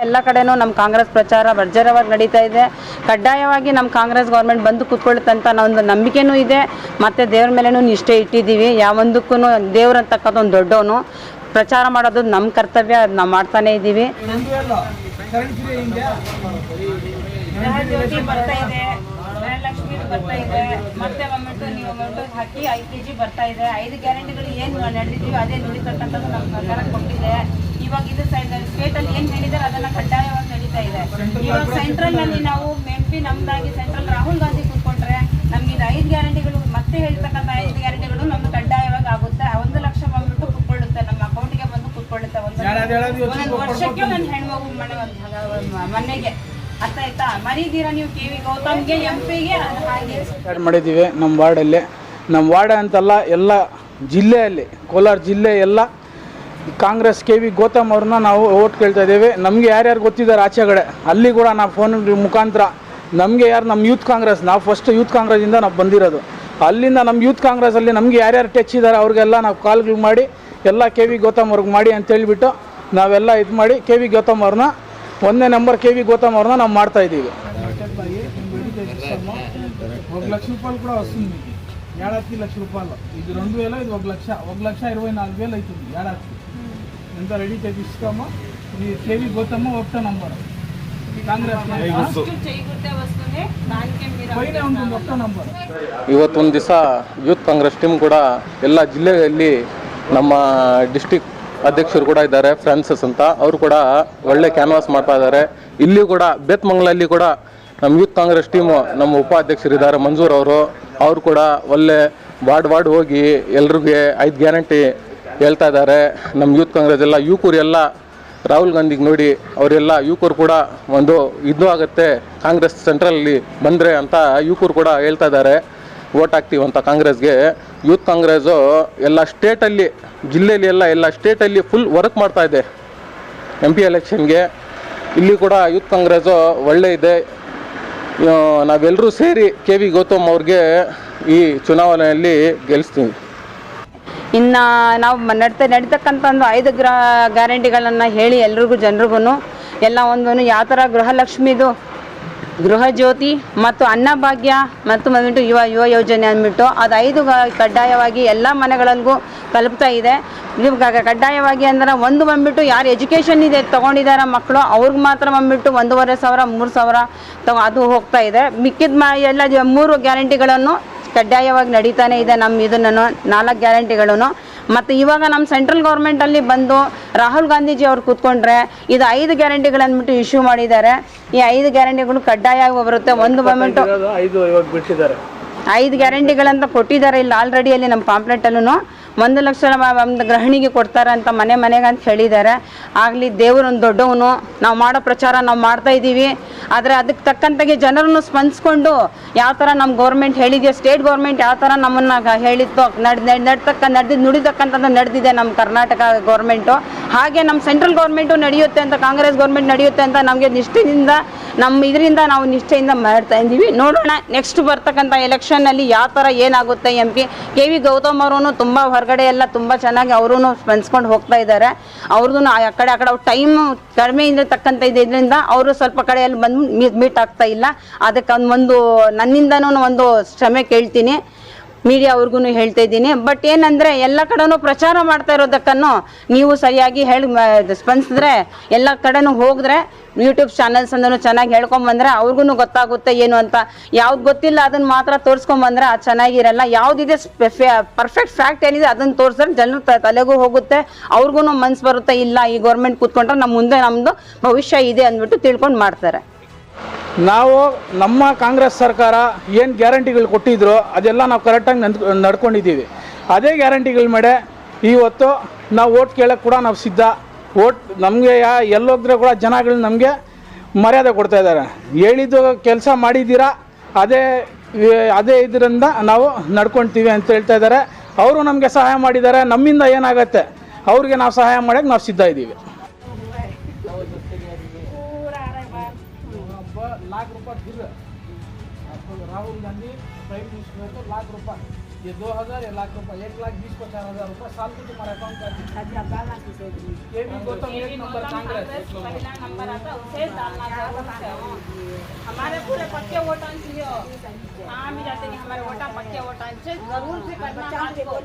ಎಲ್ಲ ಕಡೆನೂ ನಮ್ಮ ಕಾಂಗ್ರೆಸ್ ಪ್ರಚಾರ ಭರ್ಜರವಾಗಿ ನಡೀತಾ ಇದೆ. ಕಡ್ಡಾಯವಾಗಿ ನಮ್ಮ ಕಾಂಗ್ರೆಸ್ ಗೌರ್ಮೆಂಟ್ ಬಂದು ಕೂತ್ಕೊಳ್ಳುತ್ತಂತ ಒಂದು ನಂಬಿಕೆನೂ ಇದೆ. ಮತ್ತು ದೇವ್ರ ಮೇಲೆನೂ ನಿಷ್ಠೆ ಇಟ್ಟಿದ್ದೀವಿ. ಯಾವೊಂದಕ್ಕೂ ದೇವ್ರಂತಕ್ಕಂಥ ಒಂದು ದೊಡ್ಡವನು. ಪ್ರಚಾರ ಮಾಡೋದು ನಮ್ಮ ಕರ್ತವ್ಯ ಅದು ನಾವು ಮಾಡ್ತಾನೇ ಇದ್ದೀವಿ. ಹಾಕಿ ಐದು ಕೆ ಬರ್ತಾ ಇದೆ. ಐದು ಗ್ಯಾರಂಟಿಗಳು ಏನು ನಡೆದಿದ್ದೀವಿ ಅದೇ ನುಡಿತಕ್ಕಂಥದ್ದು ನಮ್ಮ ಸರ್ಕಾರ ಕೊಟ್ಟಿದೆ. ಇವಾಗ ಇದು ಸ್ಟೇಟ್ ಅಲ್ಲಿ ಏನ್ ಹೇಳಿದಾರೆ ಅದನ್ನ ಕಡ್ಡಾಯವಾಗಿ ನಡೀತಾ ಇದೆ. ಇವಾಗ ಸೆಂಟ್ರಲ್ನಲ್ಲಿ ನಾವು ಎಂ ಪಿ ನಮ್ದಾಗಿ ಸೆಂಟ್ರಲ್ ರಾಹುಲ್ ಗಾಂಧಿ ಕೂತ್ಕೊಂಡ್ರೆ ನಮ್ಗೆ ಇದು ಐದು ಗ್ಯಾರಂಟಿಗಳು ಮತ್ತೆ ಹೇಳ್ತಕ್ಕಂಥ ಐದು ಗ್ಯಾರಂಟಿಗಳು ನಮ್ಗೆ ಕಡ್ಡಾಯವಾಗಿ ಆಗುತ್ತೆ. ಒಂದು ಲಕ್ಷ ಬಂದ್ಬಿಟ್ಟು ಕೂತ್ಕೊಳ್ಳುತ್ತೆ ನಮ್ಮ ಅಕೌಂಟ್ಗೆ ಬಂದು ಕೂತ್ಕೊಳ್ಳುತ್ತೆ ಒಂದು ಒಂದೊಂದು ವರ್ಷಕ್ಕೆ ನನ್ನ ಹೆಣ್ಮಗು ಮನೆ ಒಂದು ಮನೆಗೆ. ಅರ್ಥ ಆಯ್ತಾ? ಮರೀದಿರ ನೀವು ಕೆ ವಿ ಗೌತಮ್ಗೆ ಎಂ ಪಿಗೆ ಹಾಗೆ. ಸ್ಟಾರ್ಟ್ ಮಾಡಿದ್ದೀವಿ ನಮ್ಮ ವಾರ್ಡಲ್ಲಿ. ನಮ್ಮ ವಾರ್ಡ್ ಅಂತಲ್ಲ ಎಲ್ಲ ಜಿಲ್ಲೆಯಲ್ಲಿ ಕೋಲಾರ ಜಿಲ್ಲೆ ಎಲ್ಲ ಕಾಂಗ್ರೆಸ್ ಕೆ ವಿ ಗೌತಮ್ ಅವ್ರನ್ನ ನಾವು ಓಟ್ ಕೇಳ್ತಾ ಇದ್ದೇವೆ. ನಮಗೆ ಯಾರ್ಯಾರು ಗೊತ್ತಿದ್ದಾರೆ ಆಚೆ ಕಡೆ, ಅಲ್ಲಿ ಕೂಡ ನಾವು ಫೋನ್ ಮುಖಾಂತರ, ನಮಗೆ ಯಾರು ನಮ್ಮ ಯೂತ್ ಕಾಂಗ್ರೆಸ್, ನಾವು ಫಸ್ಟ್ ಯೂತ್ ಕಾಂಗ್ರೆಸ್ಸಿಂದ ನಾವು ಬಂದಿರೋದು. ಅಲ್ಲಿಂದ ನಮ್ಮ ಯೂತ್ ಕಾಂಗ್ರೆಸ್ಸಲ್ಲಿ ನಮಗೆ ಯಾರ್ಯಾರು ಟಚ್ ಇದ್ದಾರೆ ಅವ್ರಿಗೆಲ್ಲ ನಾವು ಕಾಲ್ಗಳು ಮಾಡಿ, ಎಲ್ಲ ಕೆ ವಿ ಗೌತಮ್ ಅವ್ರಿಗೆ ಮಾಡಿ ಅಂತ ಹೇಳಿಬಿಟ್ಟು ನಾವೆಲ್ಲ ಇದು ಮಾಡಿ ಕೆ ವಿ ಗೌತಮ್ ಅವ್ರನ್ನ ಒಂದನೇ ನಂಬರ್ ಕೆ ವಿ ಗೌತಮ್ ಅವ್ರನ್ನ ನಾವು ಮಾಡ್ತಾ ಇದ್ದೀವಿ. ರೂಪಾಯಿ లక్ష ಇದು ರೆಂಡು ವೇಲ, ಇದು ಒಂದು ಲಕ್ಷ ಒಂದು ಲಕ್ಷ ಇರುವ ನಾಲ್ಕು ವೇಲ ಐತಿ ಎರಡು ఎంత రెడీ చేపిస్తామో ఇది కేవీ గౌతమ్మ ఒకటో నంబర్ కాంగ్రెస్ ఫస్ట్ చేయకూడదే వస్తుంది దానికే మీరు పైన ఉంటుంది ఒకటో నంబర్ ಇವತ್ತೊಂದು ದಿವಸ ಯೂತ್ ಕಾಂಗ್ರೆಸ್ ಟೀಮ್ ಕೂಡ ಎಲ್ಲ ಜಿಲ್ಲೆಯಲ್ಲಿ ನಮ್ಮ ಡಿಸ್ಟಿಕ್ ಅಧ್ಯಕ್ಷರು ಕೂಡ ಇದ್ದಾರೆ ಫ್ರಾನ್ಸಸ್ ಅಂತ ಅವರು ಕೂಡ ಒಳ್ಳೆ ಕ್ಯಾನ್ವಾಸ್ ಮಾಡ್ತಾ ಇದ್ದಾರೆ ಇಲ್ಲಿ ಕೂಡ ಬೇತ್ಮಂಗ್ಲಲ್ಲಿ ಕೂಡ ನಮ್ಮ ಯೂತ್ ಕಾಂಗ್ರೆಸ್ ಟೀಮು ನಮ್ಮ ಉಪಾಧ್ಯಕ್ಷರಿದ್ದಾರೆ ಮಂಜೂರ್ ಅವರು ಅವರು ಕೂಡ ಒಳ್ಳೆ ವಾರ್ಡ್ ವಾರ್ಡ್ ಹೋಗಿ ಎಲ್ರಿಗೆ ಐದು ಗ್ಯಾರಂಟಿ ಹೇಳ್ತಾ ಇದ್ದಾರೆ. ನಮ್ಮ ಯೂತ್ ಕಾಂಗ್ರೆಸ್ ಎಲ್ಲ ಯುವಕರು ಎಲ್ಲ ರಾಹುಲ್ ಗಾಂಧಿಗೆ ನೋಡಿ ಅವರೆಲ್ಲ ಯುವಕರು ಕೂಡ ಒಂದು ಇದು ಆಗುತ್ತೆ, ಕಾಂಗ್ರೆಸ್ ಸೆಂಟ್ರಲ್ಲಿ ಬಂದರೆ ಅಂತ ಯುವಕರು ಕೂಡ ಹೇಳ್ತಾ ಇದ್ದಾರೆ. ಓಟ್ ಹಾಕ್ತೀವಿ ಅಂತ ಕಾಂಗ್ರೆಸ್ಗೆ. ಯೂತ್ ಕಾಂಗ್ರೆಸು ಎಲ್ಲ ಸ್ಟೇಟಲ್ಲಿ ಜಿಲ್ಲೆಯಲ್ಲಿ ಎಲ್ಲ ಎಲ್ಲ ಸ್ಟೇಟಲ್ಲಿ ಫುಲ್ ವರ್ಕ್ ಮಾಡ್ತಾ ಇದೆ ಎಂ ಪಿ ಎಲೆಕ್ಷನ್ಗೆ ಇಲ್ಲಿ ಕೂಡ ಯೂತ್ ಕಾಂಗ್ರೆಸು ಒಳ್ಳೆ ಇದೆ. ನಾವೆಲ್ಲರೂ ಸೇರಿ ಕೆ ವಿ ಗೌತಮ್ ಅವ್ರಿಗೆ ಈ ಚುನಾವಣೆಯಲ್ಲಿ ಗೆಲ್ಲಿಸ್ತೀವಿ ಇನ್ನು ನಾವು ನಡ್ತಾ ನಡೀತಕ್ಕಂಥ ಒಂದು ಐದು ಗ್ರಹ ಗ್ಯಾರಂಟಿಗಳನ್ನು ಹೇಳಿ ಎಲ್ರಿಗೂ ಜನರಿಗೂ ಎಲ್ಲ ಒಂದು ಯಾವ ಥರ ಗೃಹಲಕ್ಷ್ಮಿದು ಗೃಹ ಜ್ಯೋತಿ ಮತ್ತು ಅನ್ನಭಾಗ್ಯ ಮತ್ತು ಬಂದ್ಬಿಟ್ಟು ಯುವ ಯುವ ಯೋಜನೆ ಅಂದ್ಬಿಟ್ಟು ಅದು ಐದು ಕಡ್ಡಾಯವಾಗಿ ಎಲ್ಲ ಮನೆಗಳಲ್ಲಿಗೂ ತಲುಪ್ತಾ ಇದೆ. ಕ- ಕಡ್ಡಾಯವಾಗಿ ಅಂದ್ರೆ ಒಂದು ಬಂದ್ಬಿಟ್ಟು ಯಾರು ಎಜುಕೇಷನ್ ಇದೆ ತೊಗೊಂಡಿದ್ದಾರೆ ಮಕ್ಕಳು, ಅವ್ರಿಗೆ ಮಾತ್ರ ಬಂದ್ಬಿಟ್ಟು ಒಂದೂವರೆ ಸಾವಿರ, ಮೂರು ಸಾವಿರ ತಗೊ ಅದು ಹೋಗ್ತಾ ಇದೆ. ಮಿಕ್ಕಿದ ಮ ಎಲ್ಲ ಮೂರು ಗ್ಯಾರಂಟಿಗಳನ್ನು ಕಡ್ಡಾಯವಾಗಿ ನಡೀತಾನೆ ಇದೆ ನಮ್ಮ ಇದನ್ನು ನಾಲ್ಕು ಗ್ಯಾರಂಟಿಗಳನ್ನು. ಮತ್ತು ಇವಾಗ ನಮ್ಮ ಸೆಂಟ್ರಲ್ ಗೌರ್ಮೆಂಟಲ್ಲಿ ಬಂದು ರಾಹುಲ್ ಗಾಂಧೀಜಿ ಅವರು ಕೂತ್ಕೊಂಡ್ರೆ ಇದು ಐದು ಗ್ಯಾರಂಟಿಗಳನ್ಬಿಟ್ಟು ಇಶ್ಯೂ ಮಾಡಿದ್ದಾರೆ. ಈ ಐದು ಗ್ಯಾರಂಟಿಗಳು ಕಡ್ಡಾಯವಾಗಿ ಬರುತ್ತೆ. ಒಂದು ಮೊಮೆಂಟ್ ಐದು ಇವಾಗ ಬಿಟ್ಟಿದ್ದಾರೆ. ಐದು ಗ್ಯಾರಂಟಿಗಳಂತ ಕೊಟ್ಟಿದ್ದಾರೆ ಇಲ್ಲಿ ಆಲ್ರೆಡಿ ಅಲ್ಲಿ ನಮ್ಮ ಪಾಂಪ್ಲೆಟಲ್ಲೂ ಒಂದು ಲಕ್ಷ ಒಂದು ಗೃಹಿಣಿಗೆ ಕೊಡ್ತಾರೆ ಅಂತ ಮನೆ ಮನೆಗೆ ಅಂತ ಹೇಳಿದ್ದಾರೆ. ಆಗಲಿ ದೇವರೊಂದು ದೊಡ್ಡವನು. ನಾವು ಮಾಡೋ ಪ್ರಚಾರ ನಾವು ಮಾಡ್ತಾ ಇದ್ದೀವಿ. ಆದರೆ ಅದಕ್ಕೆ ತಕ್ಕಂತಾಗೆ ಜನರನ್ನು ಸ್ಪಂದಿಸ್ಕೊಂಡು ಯಾವ ಥರ ನಮ್ಮ ಗೌರ್ಮೆಂಟ್ ಹೇಳಿದೆಯೋ ಸ್ಟೇಟ್ ಗೌರ್ಮೆಂಟ್ ಯಾವ ಥರ ನಮ್ಮನ್ನು ಹೇಳಿತ್ತು, ನಡ್- ನಡ್ತಕ್ಕ ನಡೆದು ನುಡಿತಕ್ಕಂಥದ್ದು ನಡೆದಿದೆ ನಮ್ಮ ಕರ್ನಾಟಕ ಗೌರ್ಮೆಂಟು ಹಾಗೆ ನಮ್ಮ ಸೆಂಟ್ರಲ್ ಗೌರ್ಮೆಂಟು ನಡೆಯುತ್ತೆ ಅಂತ, ಕಾಂಗ್ರೆಸ್ ಗೌರ್ಮೆಂಟ್ ನಡೆಯುತ್ತೆ ಅಂತ ನಮಗೆ ನಿಷ್ಠೆಯಿಂದ ನಮ್ಮ ಇದರಿಂದ ನಾವು ನಿಷ್ಠೆಯಿಂದ ಮಾಡ್ತಾ ಇದ್ದೀವಿ. ನೋಡೋಣ ನೆಕ್ಸ್ಟ್ ಬರ್ತಕ್ಕಂಥ ಎಲೆಕ್ಷನ್ನಲ್ಲಿ ಯಾವ ಥರ ಏನಾಗುತ್ತೆ M P K V Gautam ಅವರು ತುಂಬ ಹೊರಗಡೆ ಎಲ್ಲ ತುಂಬ ಚೆನ್ನಾಗಿ ಅವರೂ ಸ್ಪಂದಿಸ್ಕೊಂಡು ಹೋಗ್ತಾ ಇದ್ದಾರೆ. ಅವ್ರದ್ದು ಆ ಕಡೆ ಆ ಕಡೆ ಅವ್ರ ಟೈಮ್ ಕಡಿಮೆ ಇರತಕ್ಕಂಥ ಇದರಿಂದ ಅವರು ಸ್ವಲ್ಪ ಕಡೆಯಲ್ಲಿ ಬಂದು ಮೀಟ್ ಆಗ್ತಾ ಇಲ್ಲ. ಅದಕ್ಕೆ ಒಂದು ನನ್ನಿಂದನೂ ಒಂದು ಕ್ಷಮೆ ಕೇಳ್ತೀನಿ. ಮೀಡಿಯಾ ಅವ್ರಿಗೂ ಹೇಳ್ತಾ ಇದ್ದೀನಿ. ಬಟ್ ಏನಂದ್ರೆ ಎಲ್ಲ ಕಡೆನೂ ಪ್ರಚಾರ ಮಾಡ್ತಾ ಇರೋದಕ್ಕನ್ನು ನೀವು ಸರಿಯಾಗಿ ಹೇಳಿ ಸ್ಪಂದಿಸಿದ್ರೆ ಎಲ್ಲ ಕಡೆನೂ ಹೋಗಿದ್ರೆ ಯೂಟ್ಯೂಬ್ ಚಾನಲ್ಸ್ ಅಂದ್ರೂ ಚೆನ್ನಾಗಿ ಹೇಳ್ಕೊಂಬಂದ್ರೆ ಅವ್ರಿಗೂ ಗೊತ್ತಾಗುತ್ತೆ ಏನು ಅಂತ. ಯಾವ್ದು ಗೊತ್ತಿಲ್ಲ, ಅದನ್ನ ಮಾತ್ರ ತೋರಿಸ್ಕೊಂಬಂದ್ರೆ ಅದು ಚೆನ್ನಾಗಿರಲ್ಲ. ಯಾವ್ದಿದೆ ಪರ್ಫೆಕ್ಟ್ ಫ್ಯಾಕ್ಟ್ ಏನಿದೆ, ಅದನ್ನು ತೋರಿಸಿದ್ರೆ ಜನರು ತಲೆಗೂ ಹೋಗುತ್ತೆ. ಅವ್ರಿಗೂ ಮನ್ಸು ಬರುತ್ತೆ, ಇಲ್ಲ, ಈ ಗೌರ್ಮೆಂಟ್ ಕೂತ್ಕೊಂಡ್ರೆ ನಮ್ಮ ಮುಂದೆ ನಮ್ಮದು ಭವಿಷ್ಯ ಇದೆ ಅಂದ್ಬಿಟ್ಟು ತಿಳ್ಕೊಂಡು ಮಾಡ್ತಾರೆ. ನಾವು ನಮ್ಮ ಕಾಂಗ್ರೆಸ್ ಸರ್ಕಾರ ಏನು ಗ್ಯಾರಂಟಿಗಳು ಕೊಟ್ಟಿದ್ರು ಅದೆಲ್ಲ ನಾವು ಕರೆಕ್ಟಾಗಿ ನಂದ್ ನಡ್ಕೊಂಡಿದ್ದೀವಿ. ಅದೇ ಗ್ಯಾರಂಟಿಗಳ ಮೇಲೆ ಇವತ್ತು ನಾವು ಓಟ್ ಕೇಳೋಕ್ಕೆ ಕೂಡ ನಾವು ಸಿದ್ಧ. ಓಟ್ ನಮಗೆ ಯಾ, ಎಲ್ಲೋದ್ರೆ ಕೂಡ ಜನಗಳು ನಮಗೆ ಮರ್ಯಾದೆ ಕೊಡ್ತಾ ಇದ್ದಾರೆ. ಹೇಳಿದ್ದು ಕೆಲಸ ಮಾಡಿದ್ದೀರಾ, ಅದೇ ಅದೇ ಇದರಿಂದ ನಾವು ನಡ್ಕೊತೀವಿ ಅಂತ ಹೇಳ್ತಾ ಇದ್ದಾರೆ. ಅವರು ನಮಗೆ ಸಹಾಯ ಮಾಡಿದ್ದಾರೆ, ನಮ್ಮಿಂದ ಏನಾಗುತ್ತೆ, ಅವ್ರಿಗೆ ನಾವು ಸಹಾಯ ಮಾಡೋಕ್ಕೆ ನಾವು ಸಿದ್ಧ ಇದ್ದೀವಿ. लाख रुपए आपको राहुल गांधी प्राइम मिनिस्टर है तो लाख रुपए ये दो हज़ार ये लाख रुपए एक लाख बीस पचास हज़ार रुपए साल को तुम्हारे अकाउंट का ये भी गौतम एक नंबर कांग्रेस. पहला नंबर आता उसे डालना ज़रूर है. हमारे पूरे पक्के वोटां चाहिए कहाँ भी जाते नहीं हमारे वोटा पक्के वोटां से ज़रूर से करना आपको।